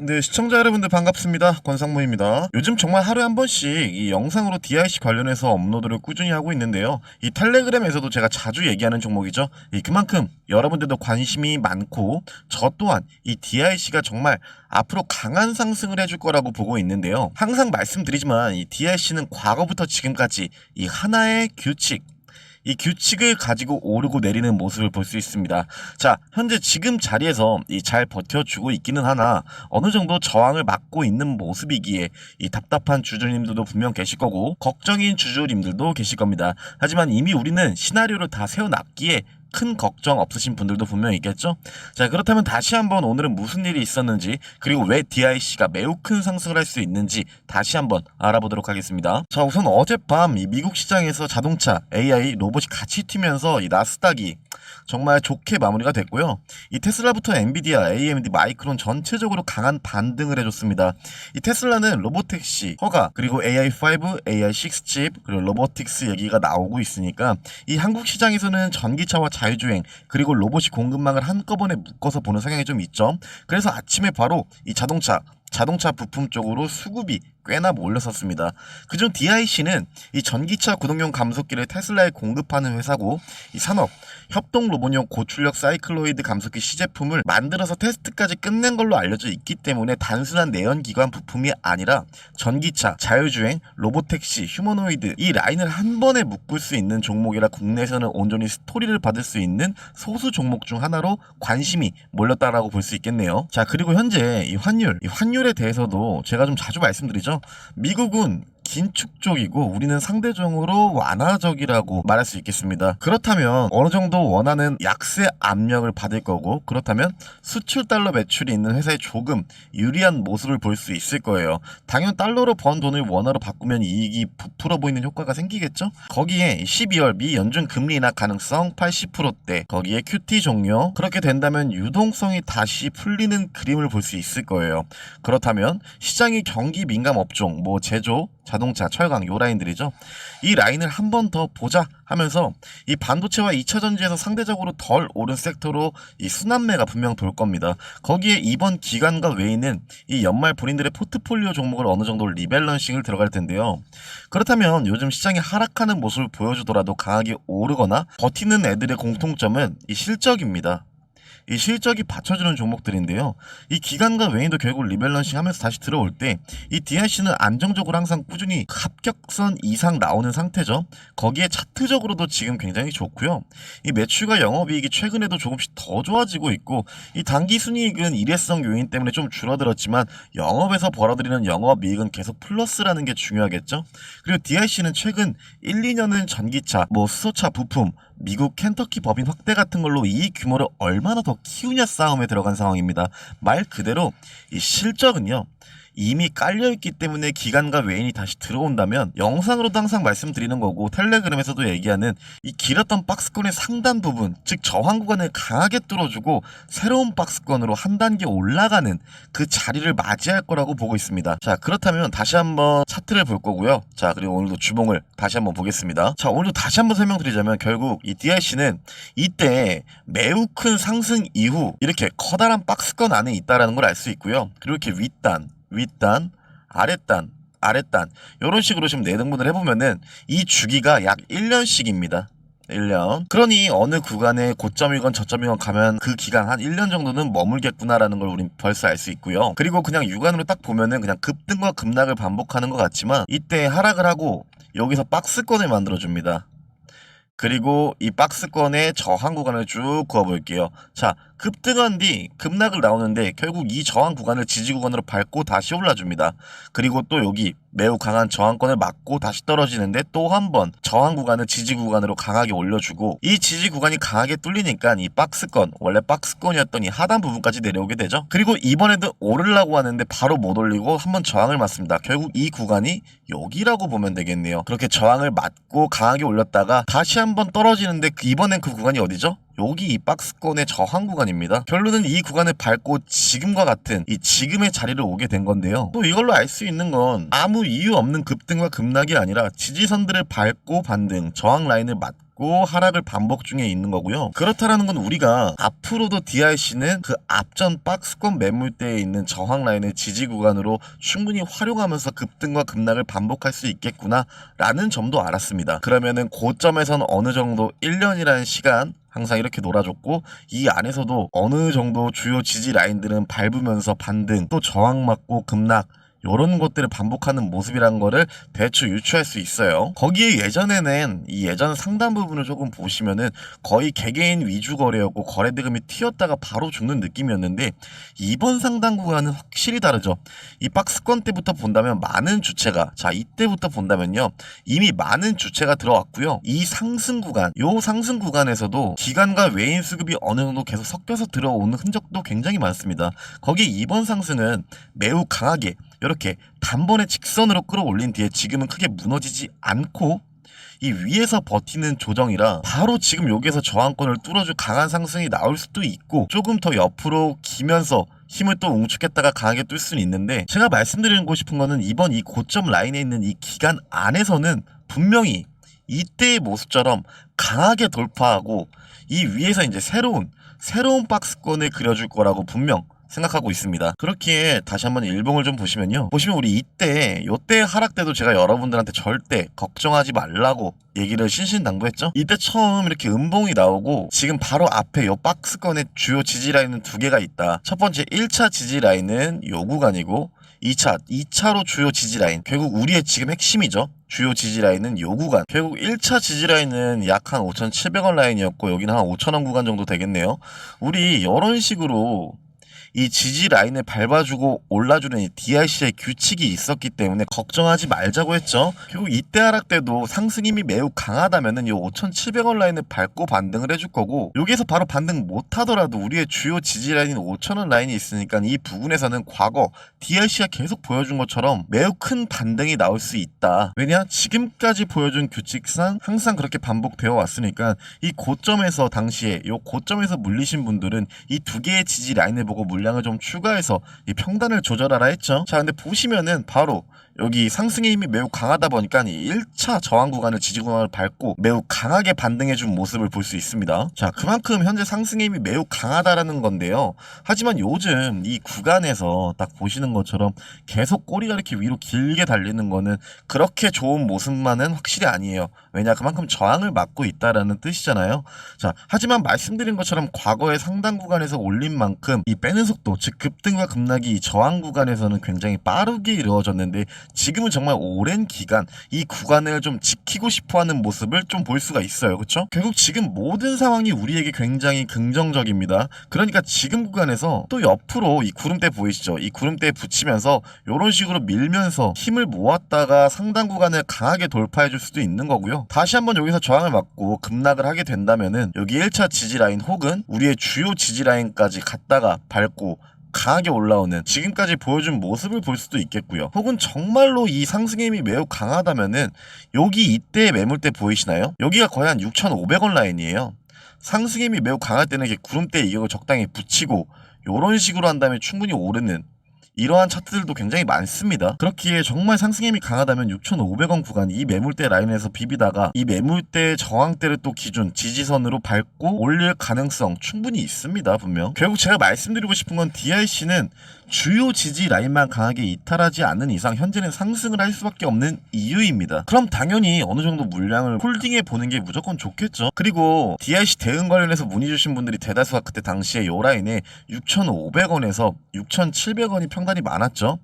네, 시청자 여러분들 반갑습니다. 권상무입니다. 요즘 정말 하루에 한 번씩 이 영상으로 DIC 관련해서 업로드를 꾸준히 하고 있는데요. 이 텔레그램에서도 제가 자주 얘기하는 종목이죠. 이 그만큼 여러분들도 관심이 많고 저 또한 이 DIC가 정말 앞으로 강한 상승을 해줄 거라고 보고 있는데요. 항상 말씀드리지만 이 DIC는 과거부터 지금까지 이 하나의 규칙 이 규칙을 가지고 오르고 내리는 모습을 볼 수 있습니다. 자, 현재 지금 자리에서 이 잘 버텨주고 있기는 하나 어느 정도 저항을 막고 있는 모습이기에 이 답답한 주주님들도 분명 계실 거고 걱정인 주주님들도 계실 겁니다. 하지만 이미 우리는 시나리오를 다 세워놨기에 큰 걱정 없으신 분들도 분명 있겠죠? 자, 그렇다면 다시 한번 오늘은 무슨 일이 있었는지, 그리고 왜 DIC가 매우 큰 상승을 할 수 있는지 다시 한번 알아보도록 하겠습니다. 자, 우선 어젯밤 이 미국 시장에서 자동차, AI, 로봇이 같이 튀면서 이 나스닥이 정말 좋게 마무리가 됐고요. 이 테슬라부터 엔비디아, AMD, 마이크론 전체적으로 강한 반등을 해줬습니다. 이 테슬라는 로보택시, 허가, 그리고 AI5, AI6 칩, 그리고 로보틱스 얘기가 나오고 있으니까 이 한국 시장에서는 전기차와 자율주행, 그리고 로봇이 공급망을 한꺼번에 묶어서 보는 성향이 좀 있죠. 그래서 아침에 바로 이 자동차, 자동차 부품 쪽으로 수급이 꽤나 몰렸었습니다. 그중 DIC는 이 전기차 구동용 감속기를 테슬라에 공급하는 회사고 이 산업 협동 로봇용 고출력 사이클로이드 감속기 시제품을 만들어서 테스트까지 끝낸 걸로 알려져 있기 때문에 단순한 내연기관 부품이 아니라 전기차, 자율주행, 로보택시, 휴머노이드 이 라인을 한 번에 묶을 수 있는 종목이라 국내에서는 온전히 스토리를 받을 수 있는 소수 종목 중 하나로 관심이 몰렸다라고 볼 수 있겠네요. 자 그리고 현재 이 환율, 이 환율에 대해서도 제가 좀 자주 말씀드리죠. 미국은 긴축 쪽이고 우리는 상대적으로 완화적이라고 말할 수 있겠습니다. 그렇다면 어느 정도 원하는 약세 압력을 받을 거고 그렇다면 수출 달러 매출이 있는 회사에 조금 유리한 모습을 볼 수 있을 거예요. 당연 달러로 번 돈을 원화로 바꾸면 이익이 부풀어 보이는 효과가 생기겠죠? 거기에 12월 미 연준 금리 인하 가능성 80%대 거기에 QT 종료 그렇게 된다면 유동성이 다시 풀리는 그림을 볼 수 있을 거예요. 그렇다면 시장이 경기 민감 업종 뭐 제조 자동차, 철강 요 라인들이죠. 이 라인을 한 번 더 보자 하면서 이 반도체와 2차 전지에서 상대적으로 덜 오른 섹터로 이 순환매가 분명 돌 겁니다. 거기에 이번 기간과 외에는 이 연말 본인들의 포트폴리오 종목을 어느 정도 리밸런싱을 들어갈 텐데요. 그렇다면 요즘 시장이 하락하는 모습을 보여주더라도 강하게 오르거나 버티는 애들의 공통점은 이 실적입니다. 이 실적이 받쳐주는 종목들인데요. 이 기간과 외인도 결국 리밸런싱 하면서 다시 들어올 때 이 DIC는 안정적으로 항상 꾸준히 합격선 이상 나오는 상태죠. 거기에 차트적으로도 지금 굉장히 좋고요. 이 매출과 영업이익이 최근에도 조금씩 더 좋아지고 있고 이 단기 순이익은 일회성 요인 때문에 좀 줄어들었지만 영업에서 벌어들이는 영업이익은 계속 플러스라는 게 중요하겠죠. 그리고 DIC는 최근 1, 2년은 전기차, 뭐 수소차 부품, 미국 켄터키 법인 확대 같은 걸로 이익 규모를 얼마나 더 키우냐 싸움에 들어간 상황입니다. 말 그대로 이 실적은요. 이미 깔려있기 때문에 기간과 외인이 다시 들어온다면 영상으로도 항상 말씀드리는 거고 텔레그램에서도 얘기하는 이 길었던 박스권의 상단 부분 즉 저항 구간을 강하게 뚫어주고 새로운 박스권으로 한 단계 올라가는 그 자리를 맞이할 거라고 보고 있습니다. 자 그렇다면 다시 한번 차트를 볼 거고요. 자 그리고 오늘도 주봉을 다시 한번 보겠습니다. 자 오늘도 다시 한번 설명드리자면 결국 이 DIC는 이때 매우 큰 상승 이후 이렇게 커다란 박스권 안에 있다라는 걸 알 수 있고요. 그리고 이렇게 윗단 윗단, 아랫단, 아랫단 이런 식으로 지금 내등분을 해보면은 이 주기가 약 1년씩입니다. 1년. 그러니 어느 구간에 고점이건 저점이건 가면 그 기간 한 1년 정도는 머물겠구나라는 걸 우린 벌써 알 수 있고요. 그리고 그냥 육안으로 딱 보면은 그냥 급등과 급락을 반복하는 것 같지만 이때 하락을 하고 여기서 박스권을 만들어줍니다. 그리고 이 박스권의 저항 구간을 쭉 그어볼게요. 자, 급등한 뒤 급락을 나오는데 결국 이 저항 구간을 지지 구간으로 밟고 다시 올라줍니다. 그리고 또 여기 매우 강한 저항권을 맞고 다시 떨어지는데 또 한 번 저항 구간을 지지 구간으로 강하게 올려주고 이 지지 구간이 강하게 뚫리니까 이 박스권 원래 박스권이었던 이 하단 부분까지 내려오게 되죠. 그리고 이번에도 오르려고 하는데 바로 못 올리고 한번 저항을 맞습니다. 결국 이 구간이 여기라고 보면 되겠네요. 그렇게 저항을 맞고 강하게 올렸다가 다시 한번 떨어지는데 이번엔 그 구간이 어디죠? 여기 이 박스권의 저항 구간입니다. 결론은 이 구간을 밟고 지금과 같은 이 지금의 자리를 오게 된 건데요. 또 이걸로 알 수 있는 건 아무 이유 없는 급등과 급락이 아니라 지지선들을 밟고 반등, 저항 라인을 맞고 있고 하락을 반복 중에 있는 거고요. 그렇다라는 건 우리가 앞으로도 DRC는 그 앞전 박스권 매물대에 있는 저항 라인의 지지 구간으로 충분히 활용하면서 급등과 급락을 반복할 수 있겠구나라는 점도 알았습니다. 그러면은 고점에선 어느 정도 1년이라는 시간 항상 이렇게 놀아줬고 이 안에서도 어느 정도 주요 지지 라인들은 밟으면서 반등 또 저항 맞고 급락 이런 것들을 반복하는 모습이란 거를 대충 유추할 수 있어요. 거기에 예전에는 이 예전 상단 부분을 조금 보시면은 거의 개개인 위주 거래였고 거래 대금이 튀었다가 바로 죽는 느낌이었는데 이번 상단 구간은 확실히 다르죠. 이 박스권 때부터 본다면 많은 주체가 자 이때부터 본다면요 이미 많은 주체가 들어왔고요. 이 상승 구간 요 상승 구간에서도 기관과 외인 수급이 어느 정도 계속 섞여서 들어오는 흔적도 굉장히 많습니다. 거기 이번 상승은 매우 강하게 이렇게 단번에 직선으로 끌어올린 뒤에 지금은 크게 무너지지 않고 이 위에서 버티는 조정이라 바로 지금 여기에서 저항권을 뚫어줄 강한 상승이 나올 수도 있고 조금 더 옆으로 기면서 힘을 또 웅축했다가 강하게 뚫 수는 있는데 제가 말씀드리고 싶은 거는 이번 이 고점 라인에 있는 이 기간 안에서는 분명히 이때의 모습처럼 강하게 돌파하고 이 위에서 이제 새로운 새로운 박스권을 그려줄 거라고 분명 생각하고 있습니다. 그렇기에 다시 한번 일봉을 좀 보시면요. 보시면 우리 이때 요때 하락 때도 제가 여러분들한테 절대 걱정하지 말라고 얘기를 신신당부했죠. 이때 처음 이렇게 음봉이 나오고 지금 바로 앞에 요 박스권의 주요 지지 라인은 두 개가 있다. 첫 번째 1차 지지 라인은 요 구간이고 2차, 2차로 주요 지지 라인. 결국 우리의 지금 핵심이죠. 주요 지지 라인은 요 구간. 결국 1차 지지 라인은 약 한 5,700원 라인이었고 여기는 한 5,000원 구간 정도 되겠네요. 우리 이런 식으로 이 지지 라인을 밟아주고 올라주는 이 DRC의 규칙이 있었기 때문에 걱정하지 말자고 했죠. 결국 이때 하락 때도 상승 힘이 매우 강하다면은 이 5,700원 라인을 밟고 반등을 해줄 거고 여기에서 바로 반등 못하더라도 우리의 주요 지지 라인인 5,000원 라인이 있으니까 이 부분에서는 과거 DRC가 계속 보여준 것처럼 매우 큰 반등이 나올 수 있다. 왜냐 지금까지 보여준 규칙상 항상 그렇게 반복되어 왔으니까 이 고점에서 당시에 이 고점에서 물리신 분들은 이 두 개의 지지 라인을 보고 물 량을 좀 추가해서 이 평단을 조절하라 했죠. 자, 근데 보시면은 바로 여기 상승의 힘이 매우 강하다 보니까 이 1차 저항 구간을 지지 구간을 밟고 매우 강하게 반등해준 모습을 볼 수 있습니다. 자, 그만큼 현재 상승의 힘이 매우 강하다라는 건데요. 하지만 요즘 이 구간에서 딱 보시는 것처럼 계속 꼬리가 이렇게 위로 길게 달리는 거는 그렇게 좋은 모습만은 확실히 아니에요. 왜냐, 그만큼 저항을 막고 있다라는 뜻이잖아요. 자, 하지만 말씀드린 것처럼 과거의 상당 구간에서 올린 만큼 이 빼는 속도, 즉 급등과 급락이 이 저항 구간에서는 굉장히 빠르게 이루어졌는데 지금은 정말 오랜 기간 이 구간을 좀 지키고 싶어하는 모습을 좀 볼 수가 있어요. 그렇죠? 결국 지금 모든 상황이 우리에게 굉장히 긍정적입니다. 그러니까 지금 구간에서 또 옆으로 이 구름대 보이시죠? 이 구름대에 붙이면서 이런 식으로 밀면서 힘을 모았다가 상당 구간을 강하게 돌파해 줄 수도 있는 거고요. 다시 한번 여기서 저항을 맞고 급락을 하게 된다면은 여기 1차 지지 라인 혹은 우리의 주요 지지 라인까지 갔다가 밟고 강하게 올라오는 지금까지 보여준 모습을 볼 수도 있겠고요. 혹은 정말로 이 상승 힘이 매우 강하다면은 여기 이때 매물대 보이시나요? 여기가 거의 한 6,500원 라인이에요. 상승 힘이 매우 강할 때는 이렇게 구름대 이격을 적당히 붙이고 이런 식으로 한 다음에 충분히 오르는 이러한 차트들도 굉장히 많습니다. 그렇기에 정말 상승 힘이 강하다면 6,500원 구간 이 매물대 라인에서 비비다가 이 매물대 저항대를 또 기준 지지선으로 밟고 올릴 가능성 충분히 있습니다. 분명. 결국 제가 말씀드리고 싶은 건 DRC는 주요 지지 라인만 강하게 이탈하지 않는 이상 현재는 상승을 할 수밖에 없는 이유입니다. 그럼 당연히 어느 정도 물량을 홀딩해 보는 게 무조건 좋겠죠. 그리고 DRC 대응 관련해서 문의 주신 분들이 대다수가 그때 당시에 요 라인에 6,500원에서 6,700원이 평 단이 많았죠.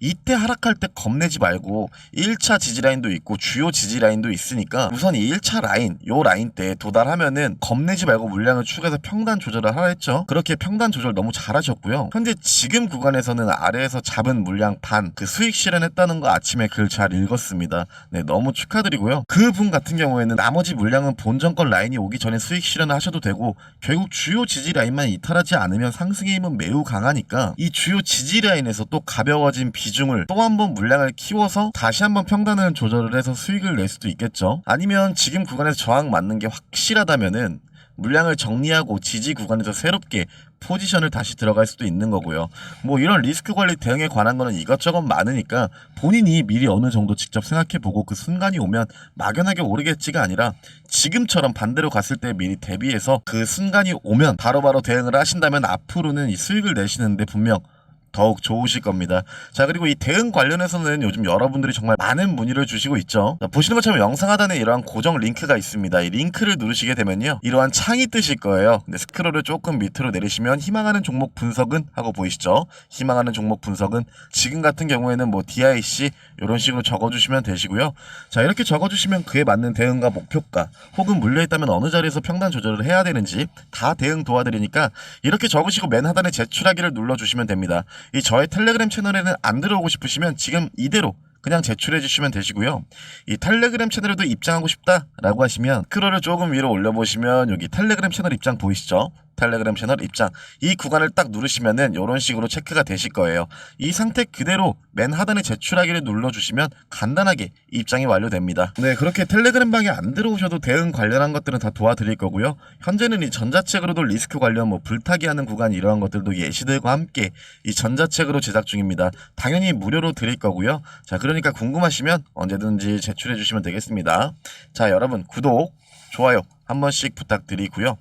이때 하락할 때 겁내지 말고 1차 지지 라인도 있고 주요 지지 라인도 있으니까 우선 이 1차 라인, 요 라인 때 도달하면은 겁내지 말고 물량을 추가해서 평단 조절을 하라 했죠. 그렇게 평단 조절 너무 잘하셨고요. 현재 지금 구간에서는 아래에서 잡은 물량 반 그 수익 실현했다는 거 아침에 글 잘 읽었습니다. 네, 너무 축하드리고요. 그분 같은 경우에는 나머지 물량은 본전권 라인이 오기 전에 수익 실현을 하셔도 되고 결국 주요 지지 라인만 이탈하지 않으면 상승의 힘은 매우 강하니까 이 주요 지지 라인 에서 또 가벼워진 비중을 또 한 번 물량을 키워서 다시 한번 평단을 조절을 해서 수익을 낼 수도 있겠죠. 아니면 지금 구간에서 저항 맞는 게 확실하다면은 물량을 정리하고 지지 구간에서 새롭게 포지션을 다시 들어갈 수도 있는 거고요. 뭐 이런 리스크 관리 대응에 관한 거는 이것저것 많으니까 본인이 미리 어느 정도 직접 생각해 보고 그 순간이 오면 막연하게 오르겠지가 아니라 지금처럼 반대로 갔을 때 미리 대비해서 그 순간이 오면 바로바로 대응을 하신다면 앞으로는 이 수익을 내시는데 분명 더욱 좋으실 겁니다. 자 그리고 이 대응 관련해서는 요즘 여러분들이 정말 많은 문의를 주시고 있죠. 자, 보시는 것처럼 영상 하단에 이러한 고정 링크가 있습니다. 이 링크를 누르시게 되면요. 이러한 창이 뜨실 거예요. 근데 스크롤을 조금 밑으로 내리시면 희망하는 종목 분석은 하고 보이시죠? 희망하는 종목 분석은 지금 같은 경우에는 뭐 DIC 이런 식으로 적어주시면 되시고요. 자 이렇게 적어주시면 그에 맞는 대응과 목표가 혹은 물려있다면 어느 자리에서 평단 조절을 해야 되는지 다 대응 도와드리니까 이렇게 적으시고 맨 하단에 제출하기를 눌러주시면 됩니다. 이 저의 텔레그램 채널에는 안 들어오고 싶으시면 지금 이대로 그냥 제출해 주시면 되시고요. 이 텔레그램 채널에도 입장하고 싶다라고 하시면 크로를 조금 위로 올려보시면 여기 텔레그램 채널 입장 보이시죠? 텔레그램 채널 입장 이 구간을 딱 누르시면은 이런 식으로 체크가 되실 거예요. 이 상태 그대로 맨 하단에 제출하기를 눌러주시면 간단하게 입장이 완료됩니다. 네 그렇게 텔레그램 방에 안 들어오셔도 대응 관련한 것들은 다 도와드릴 거고요. 현재는 이 전자책으로도 리스크 관련 뭐 불타기 하는 구간 이러한 것들도 예시들과 함께 이 전자책으로 제작 중입니다. 당연히 무료로 드릴 거고요. 자 그러니까 궁금하시면 언제든지 제출해 주시면 되겠습니다. 자 여러분 구독 좋아요 한 번씩 부탁드리고요.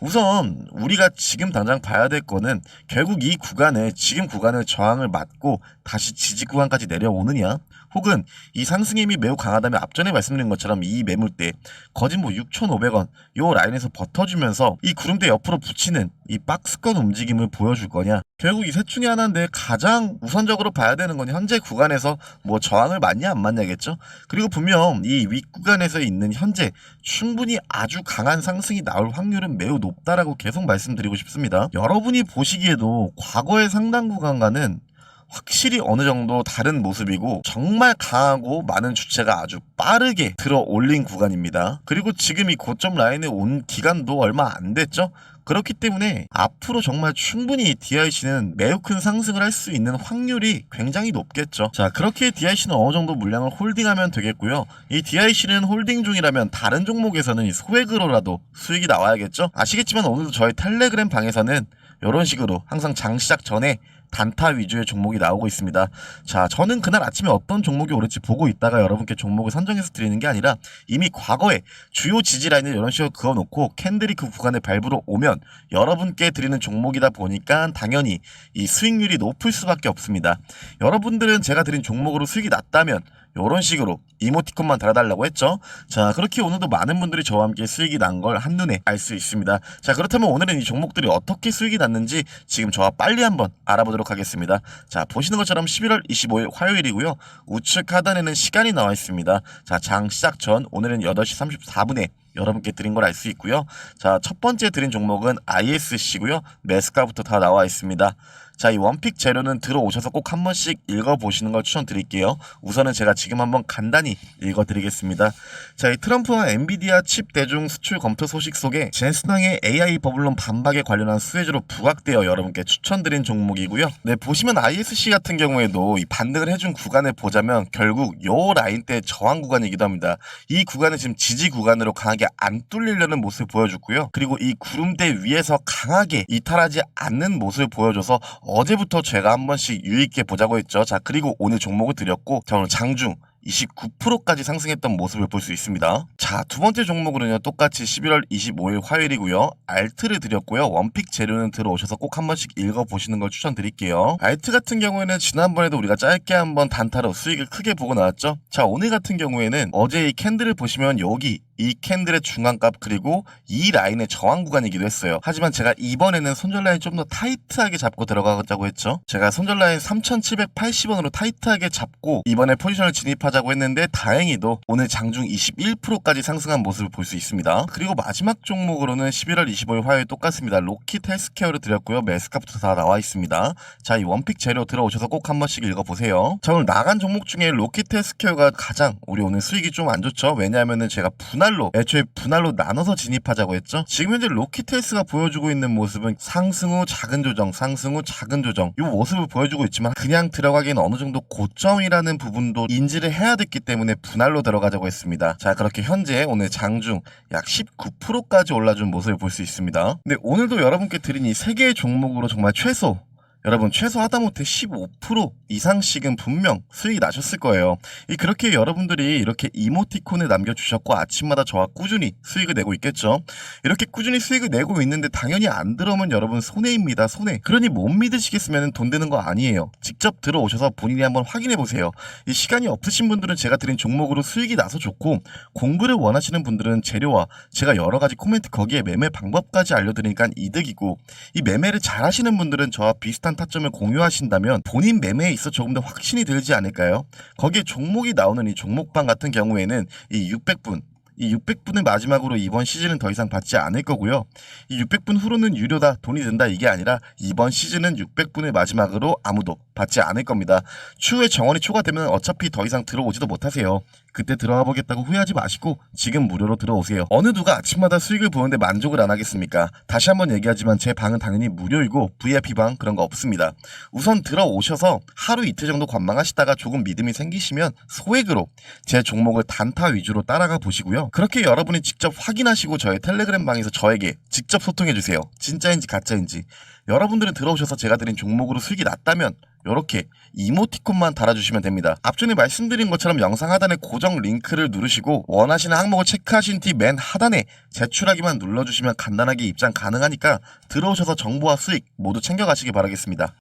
우선 우리가 지금 당장 봐야 될 거는 결국 이 구간에 지금 구간을 저항을 맞고 다시 지지 구간까지 내려오느냐 혹은 이 상승 힘이 매우 강하다면 앞전에 말씀드린 것처럼 이 매물대 거진 뭐 6,500원 요 라인에서 버텨주면서 이 구름대 옆으로 붙이는 이 박스권 움직임을 보여줄 거냐? 결국 이 셋 중에 하나인데 가장 우선적으로 봐야 되는 건 현재 구간에서 뭐 저항을 맞냐 안 맞냐겠죠? 그리고 분명 이 윗구간에서 있는 현재 충분히 아주 강한 상승이 나올 확률은 매우 높다라고 계속 말씀드리고 싶습니다. 여러분이 보시기에도 과거의 상당 구간과는 확실히 어느 정도 다른 모습이고 정말 강하고 많은 주체가 아주 빠르게 들어 올린 구간입니다. 그리고 지금 이 고점 라인에 온 기간도 얼마 안 됐죠? 그렇기 때문에 앞으로 정말 충분히 DIC는 매우 큰 상승을 할 수 있는 확률이 굉장히 높겠죠. 자, 그렇게 DIC는 어느 정도 물량을 홀딩하면 되겠고요. 이 DIC는 홀딩 중이라면 다른 종목에서는 이 소액으로라도 수익이 나와야겠죠. 아시겠지만 오늘도 저희 텔레그램 방에서는 이런 식으로 항상 장 시작 전에 단타 위주의 종목이 나오고 있습니다. 자, 저는 그날 아침에 어떤 종목이 오를지 보고 있다가 여러분께 종목을 선정해서 드리는 게 아니라 이미 과거에 주요 지지 라인을 이런 식으로 그어놓고 캔들이 그 구간에 밟으러 오면 여러분께 드리는 종목이다 보니까 당연히 이 수익률이 높을 수밖에 없습니다. 여러분들은 제가 드린 종목으로 수익이 났다면 이런 식으로 이모티콘만 달아달라고 했죠. 자, 그렇게 오늘도 많은 분들이 저와 함께 수익이 난 걸 한눈에 알 수 있습니다. 자, 그렇다면 오늘은 이 종목들이 어떻게 수익이 났는지 지금 저와 빨리 한번 알아보도록 하겠습니다. 자, 보시는 것처럼 11월 25일 화요일이고요. 우측 하단에는 시간이 나와 있습니다. 자, 장 시작 전 오늘은 8시 34분에 여러분께 드린 걸 알 수 있고요. 자, 첫 번째 드린 종목은 ISC고요. 매스가부터 다 나와 있습니다. 자, 이 원픽 재료는 들어오셔서 꼭 한 번씩 읽어보시는 걸 추천드릴게요. 우선은 제가 지금 한번 간단히 읽어드리겠습니다. 자, 이 트럼프와 엔비디아 칩 대중 수출 검토 소식 속에 제스낭의 AI 버블론 반박에 관련한 수혜주로 부각되어 여러분께 추천드린 종목이고요. 네, 보시면 ISC 같은 경우에도 이 반등을 해준 구간을 보자면 결국 요 라인대 저항 구간이기도 합니다. 이 구간은 지금 지지 구간으로 강하게 안 뚫리려는 모습을 보여줬고요. 그리고 이 구름대 위에서 강하게 이탈하지 않는 모습을 보여줘서 어제부터 제가 한 번씩 유익게 보자고 했죠. 자, 그리고 오늘 종목을 드렸고, 자, 오늘 장중 29%까지 상승했던 모습을 볼 수 있습니다. 자, 두 번째 종목으로는요, 똑같이 11월 25일 화요일이고요. 알트를 드렸고요. 원픽 재료는 들어오셔서 꼭 한 번씩 읽어보시는 걸 추천드릴게요. 알트 같은 경우에는 지난번에도 우리가 짧게 한번 단타로 수익을 크게 보고 나왔죠. 자, 오늘 같은 경우에는 어제 이 캔들을 보시면 여기 이 캔들의 중간값 그리고 이 라인의 저항 구간이기도 했어요. 하지만 제가 이번에는 손절 라인 좀 더 타이트하게 잡고 들어가자고 했죠. 제가 손절 라인 3,780원으로 타이트하게 잡고 이번에 포지션을 진입하자고 했는데 다행히도 오늘 장중 21%까지 상승한 모습을 볼 수 있습니다. 그리고 마지막 종목으로는 11월 25일 화요일 똑같습니다. 로킷 헬스케어를 드렸고요. 매스카부터 다 나와 있습니다. 자, 이 원픽 재료 들어오셔서 꼭 한 번씩 읽어보세요. 자, 오늘 나간 종목 중에 로킷 헬스케어가 가장 우리 오늘 수익이 좀 안 좋죠. 왜냐하면은 제가 분할 분할로 애초에 분할로 나눠서 진입하자고 했죠. 지금 현재 로키텔스가 보여주고 있는 모습은 상승 후 작은 조정, 상승 후 작은 조정 이 모습을 보여주고 있지만 그냥 들어가기엔 어느 정도 고점이라는 부분도 인지를 해야 됐기 때문에 분할로 들어가자고 했습니다. 자 그렇게 현재 오늘 장중 약 19%까지 올라준 모습을 볼 수 있습니다. 근데 오늘도 여러분께 드린 이 세 개의 종목으로 정말 최소 여러분 최소 하다못해 15% 이상씩은 분명 수익이 나셨을 거예요. 이 그렇게 여러분들이 이렇게 이모티콘을 남겨주셨고 아침마다 저와 꾸준히 수익을 내고 있겠죠. 이렇게 꾸준히 수익을 내고 있는데 당연히 안 들어오면 여러분 손해입니다. 손해. 그러니 못 믿으시겠으면 돈 되는 거 아니에요. 직접 들어오셔서 본인이 한번 확인해 보세요. 이 시간이 없으신 분들은 제가 드린 종목으로 수익이 나서 좋고 공부를 원하시는 분들은 재료와 제가 여러 가지 코멘트 거기에 매매 방법까지 알려드리니까 이득이고 이 매매를 잘 하시는 분들은 저와 비슷한 타점을 공유하신다면 본인 매매에 있어 조금 더 확신이 들지 않을까요? 거기에 종목이 나오는 이 종목방 같은 경우에는 이 600분 이 600분을 마지막으로 이번 시즌은 더 이상 받지 않을 거고요. 이 600분 후로는 유료다, 돈이 든다 이게 아니라 이번 시즌은 600분을 마지막으로 아무도 받지 않을 겁니다. 추후에 정원이 초과되면 어차피 더 이상 들어오지도 못하세요. 그때 들어가 보겠다고 후회하지 마시고 지금 무료로 들어오세요. 어느 누가 아침마다 수익을 보는데 만족을 안 하겠습니까? 다시 한번 얘기하지만 제 방은 당연히 무료이고 VIP 방 그런 거 없습니다. 우선 들어오셔서 하루 이틀 정도 관망하시다가 조금 믿음이 생기시면 소액으로 제 종목을 단타 위주로 따라가 보시고 요. 그렇게 여러분이 직접 확인하시고 저의 텔레그램 방에서 저에게 직접 소통해 주세요. 진짜인지 가짜인지. 여러분들은 들어오셔서 제가 드린 종목으로 수익이 났다면 이렇게 이모티콘만 달아주시면 됩니다. 앞전에 말씀드린 것처럼 영상 하단에 고정 링크를 누르시고 원하시는 항목을 체크하신 뒤 맨 하단에 제출하기만 눌러주시면 간단하게 입장 가능하니까 들어오셔서 정보와 수익 모두 챙겨가시기 바라겠습니다.